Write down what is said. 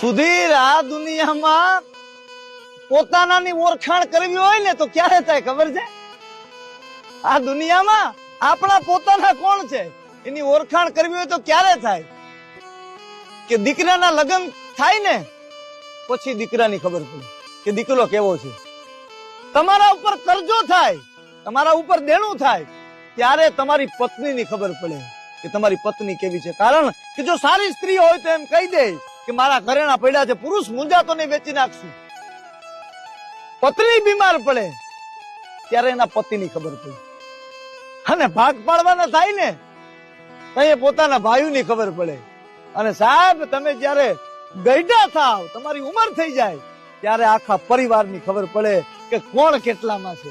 સુધીર આ દુનિયામાં પોતાનાની ઓળખાણ કરવી હોય ને તો ક્યારે થાય, ખબર છે? આ દુનિયામાં આપણા પોતાના કોણ છે? એની ઓળખાણ કરવી હોય તો ક્યારે થાય? કે દીકરાના લગ્ન થાય ને, પછી દીકરાની ખબર પડે કે દીકરો કેવો છે? તમારા ઉપર કરજો થાય, તમારા ઉપર દેણું થાય, ત્યારે તમારી પત્નીની ખબર પડે કે તમારી પત્ની કેવી છે. કારણ કે જો સારી સ્ત્રી હોય તો એમ કહી દે કે મારા ઘરેણા પડ્યા છે, પુરુષ મુંજાતો ને વેચી નાખશું. પત્ની બીમાર પડે, ત્યારે એના પતિની ખબર પડી. અને ભાગ પાડવાના થાય ને, તો પોતાના ભાઈઓની ખબર પડે. અને સાહેબ, તમે જ્યારે ગઈડા થાવ, તમારી ઉંમર થઈ જાય, ત્યારે આખા પરિવારની ખબર પડે કે કોણ કેટલામાં છે.